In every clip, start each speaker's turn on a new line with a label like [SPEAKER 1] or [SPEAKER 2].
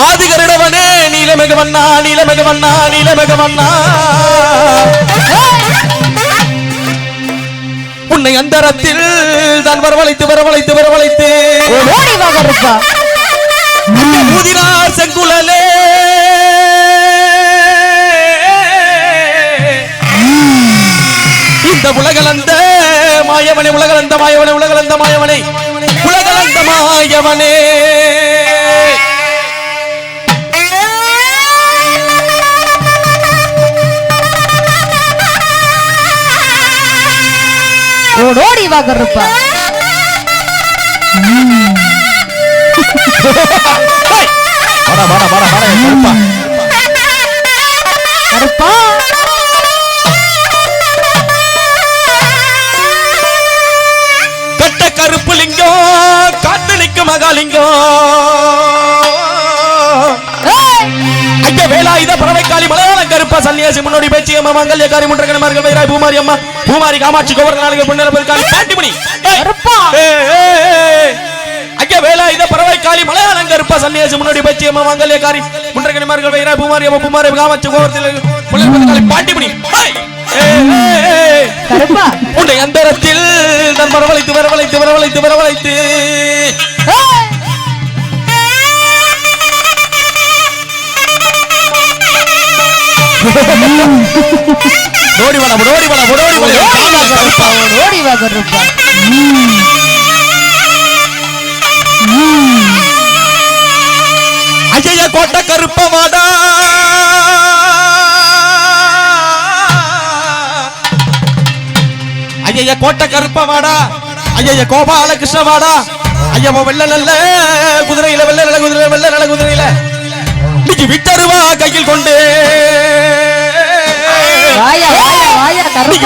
[SPEAKER 1] ஆதிகரிடவனே நீலமெகவண்ணா நீலமெகவண்ணா நீலமெகவண்ணா உன்னை அந்தரத்தில் தான் வரவழைத்து வரவழைத்து வரவழைத்து. ஊதினார் செங்குழலே இந்த உலகளந்த மாயவனே உலகளந்த மாயவனே உலகளந்த மாயவனே உலகளந்த மாயவனே.
[SPEAKER 2] கருப்பா
[SPEAKER 1] வாடா வாடா வாடா வாடா என் கருப்பா.
[SPEAKER 2] கருப்பா.
[SPEAKER 1] கட்ட கருப்பு லிங்கம் காத்து நிற்கும் மகாலிங்கம் ஐயா வேலாயுத பறவைக்காளி மலையாள கருப்பா சன்னியாசி முன்னோடி பேச்சு அம்மா மங்கல்யக்காரி முன்றகணமார்கள் வைராய் பூமாரி அம்மா பூமாரி காமாட்சி கோவர்த நாடுகள் புண்ணர பெருக்காளி பாட்டிமணி ஏய்,
[SPEAKER 2] கருப்பா!
[SPEAKER 1] ஏய், ஏய், ஏய். ஐயா வேலாயுத பறவைக்காளி மலையாள கருப்பா சன்னியாசி முன்னோடி பேச்சு அம்மா மங்கல்யக்காரி முன்றகணமார்கள் வைராய் பூமாரி அம்மா பூமாரி காமாட்சி ஏய், ஏய், ஏய்.
[SPEAKER 2] கருப்பா!
[SPEAKER 1] உன்னை அந்தரத்தில் நான் வரவழைத்து வரவழைத்து வரவழைத்து வரவழைத்து. ஓடி வாடா ஓடி வாடா ஓடி வாடா.
[SPEAKER 2] கருப்பா ஓடி வா கருப்பா
[SPEAKER 1] அஜய கோட்டை கருப்ப வாடா அஜய கோட்டை கருப்ப வாடா அஜய கோபால கிருஷ்ண வாடா ஐயா வெள்ள நல்ல குதிரையில வெள்ள நல்ல குதிரை வெள்ள நல்ல குதிரையில. இன்னைக்கு விட்டருவா கையில் கொண்டு.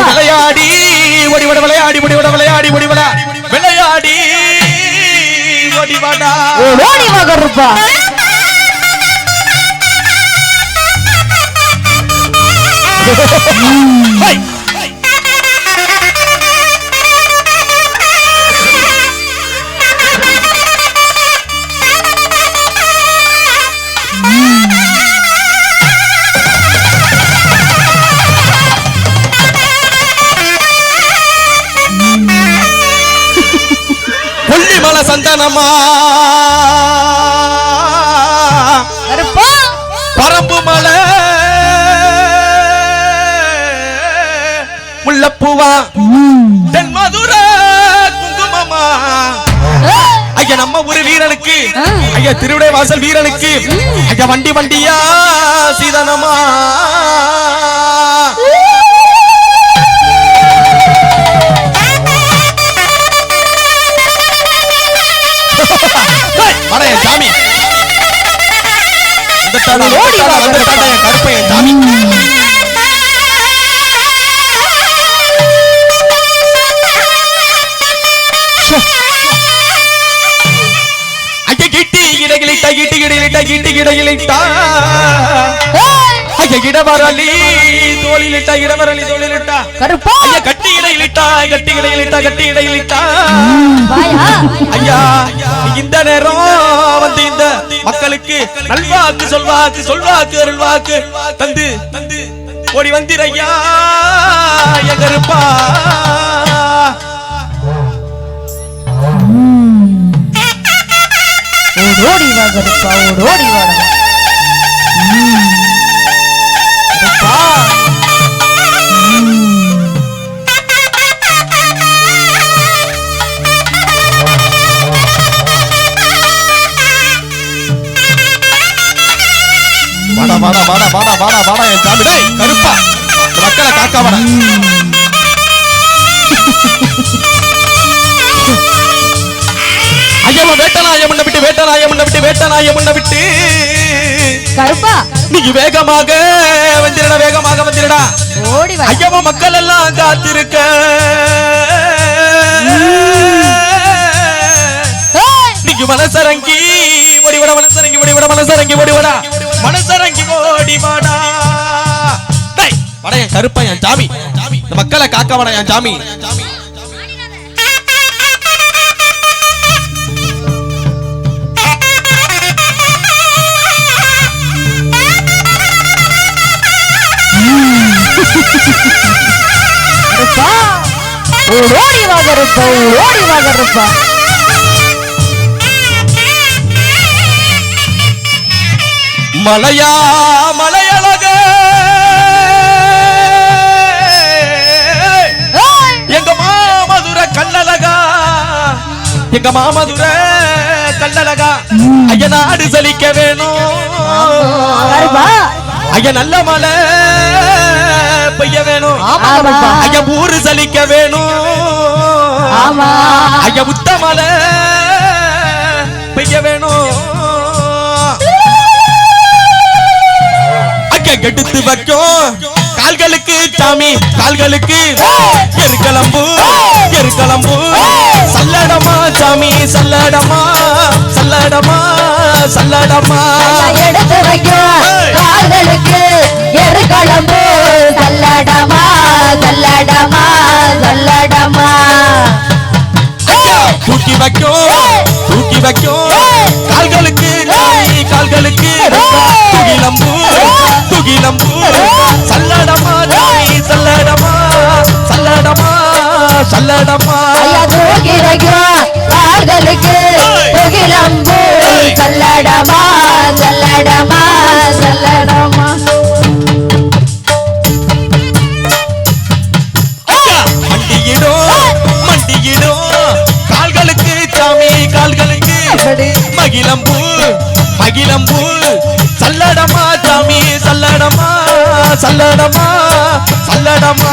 [SPEAKER 1] விளையாடி ஒடிவட விளையாடி ஒடிவட விளையாடி ஒடிவட விளையாடி ஒடிவடா
[SPEAKER 2] ஓடி வா கருப்பா
[SPEAKER 1] ஹை! சந்தனமா? பரம்பு மலை. முல்லப்பூவா? தென் மதுர குங்குமமா? ஐயா நம்ம ஒரு வீரனுக்கு. ஐயா திருவிடை வாசல் வீரனுக்கு. ஐயா வண்டி வண்டியா சீதனமா? வந்துட்டாடா,
[SPEAKER 2] ஓடி வா,
[SPEAKER 1] வந்துட்டாடா, வந்துட்டாடா என் கருப்பையன் சாமி கிட்டி கிடகிலிட்டா கிட்டி கிடகிலிட்டா கிட்டி கிடகிலிட்டா
[SPEAKER 2] ஏய்,
[SPEAKER 1] ஐயா இடவரலி தோளிலிட்டா இடவரலி தோளிலிட்டா.
[SPEAKER 2] கருப்பா.
[SPEAKER 1] ஐயா கட்டி இடையிலிட்டா கட்டி இடையிலிட்டா கட்டி இடையிலிட்டா. ஐயா இந்த நேரம் வந்து இந்த மக்களுக்கு நல்வாக்கு சொல்வாக்கு சொல்வாக்கு அருள்வாக்கு தந்து தந்து ஓடி வந்திரையா எங்க இருப்பா
[SPEAKER 2] ஓடி வா கருப்பா ஓடி வாடா
[SPEAKER 1] வாடா வாடா வாடா வாடா என் சாமி டேய் கருப்பா. மக்களை காக்கா வாடா. ஐயம்மன் வேட்டனாய முன்ன விட்டு வேட்டனாய முன்ன விட்டு வேட்டனாய முன்ன விட்டு.
[SPEAKER 2] கருப்பா.
[SPEAKER 1] நீங்க வேகமாக வந்திரடா வேகமாக வந்திரடா.
[SPEAKER 2] ஓடி வா.
[SPEAKER 1] ஐயம்ம மக்கள் எல்லாம் காத்திருக்க. நீங்க மனசரங்கி ஓடிவட மனசரங்கி ஓடிவட மனசரங்கி ஓடிவடா மனசரங்கி கொடிமாடா வடையன் கருப்பன் என் ஜாமி. இந்த மக்களை காக்க வட என் ஜாமி.
[SPEAKER 2] ஓடி வாங்க இருப்பா ஓடி வாங்க இருப்பா
[SPEAKER 1] மலையா மலையழக! எங்க மாமதுர கல்லழகா? எங்க மாமதுர கல்லழகா? ஐய நாடு சலிக்க வேணும். ஐய நல்ல மழை பெய்ய வேணும். ஐயா ஊரு சலிக்க வேணும்.
[SPEAKER 2] ஆமா.
[SPEAKER 1] ஐயா எடுத்து வைக்கும் கால்களுக்கு சாமி கால்களுக்கு எருக்கலம்பு எருக்கலம்பு. சல்லடமா சாமி சல்லடமா சல்லடமா சல்லடமா.
[SPEAKER 2] எடுத்து வைக்கும்
[SPEAKER 1] தூக்கி வைக்கும் கால்களுக்கு
[SPEAKER 2] புகிலம்பு சல்லடமா சல்லடமா சல்லடமா.
[SPEAKER 1] ஐயா மண்டியிடும் மண்டியிடும் கால்களுக்கு சாமி கால்களுக்கு மகிழம்பூ மகிழம்பூ. சல்லடமா சாமி சல்லடமா சல்லடமா சல்லடமா.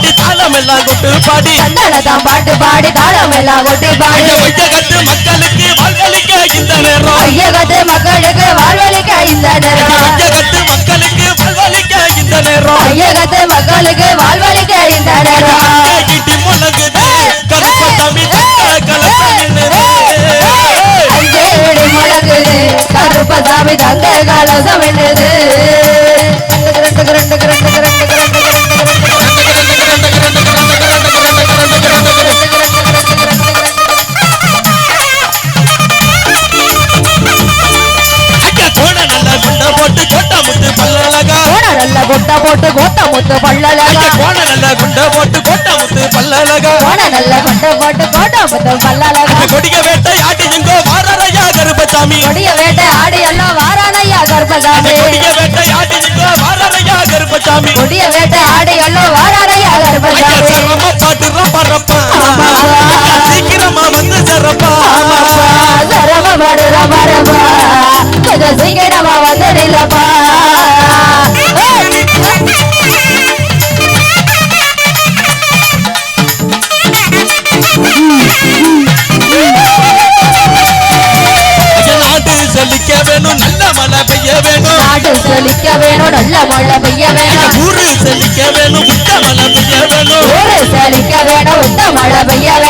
[SPEAKER 1] பாடி தாளம் எல்லாம் கொண்டு பாடி.
[SPEAKER 2] தனதான் பாட்டு பாடி தாளம் எல்லாம் கொட்டி பாடி.
[SPEAKER 1] வையகத்து மக்களுக்கு வாழ்வழிக்க இந்த நேரம்.
[SPEAKER 2] ஐயகத்து மக்களுக்கு வாழ்வழிக்க இந்த நேரம்.
[SPEAKER 1] வையகத்து மக்களுக்கு வாழ்வழிக்க இந்த நேரம்.
[SPEAKER 2] ஐயகத்து மக்களுக்கு வாழ்வழிக்க இந்த நேரம்.
[SPEAKER 1] இடி முழங்குது கலசம்
[SPEAKER 2] கருப்பசாமி தங்க கலசம்.
[SPEAKER 1] முத்து பல்லழகா கோண நல்ல குண்ட போட்டு கோட்டா முத்து பல்லழகா.
[SPEAKER 2] போன நல்ல கொட்டை போட்டு கோட்டை முத்து பல்லழகா.
[SPEAKER 1] கொடிக வேட்டை ஆட்டி எங்கோ வாரரையா கருப்பசாமி.
[SPEAKER 2] கொடிய வேட்டை ஆடி எல்லாம் வாரானையா கருப்பசாமி.
[SPEAKER 1] கொடிக வேட்டை ஆட்டி எங்கோ வாரரையா கருப்பசாமி.
[SPEAKER 2] கொடிய வேட்டை ஆடி எல்லாம் வாரானையா
[SPEAKER 1] ஐயா
[SPEAKER 2] கருப்பசாமி
[SPEAKER 1] சரம பாட்டு ரப்பரப்பா
[SPEAKER 2] ஆமாப்பா.
[SPEAKER 1] சீக்கிரமா வந்து சரப்பா.
[SPEAKER 2] ஆமாப்பா, சரமபடு ரமரப்பா, கொஞ்சம் சீக்கிரமா
[SPEAKER 1] செழிக்க வேணும் நல்ல மழை பெய்ய வேணும். ஊரு செழிக்க வேணும் உத்த மழை பெய்ய வேணும்
[SPEAKER 2] ஊரு செழிக்க வேணும் உத்த மழை பெய்ய வேணும்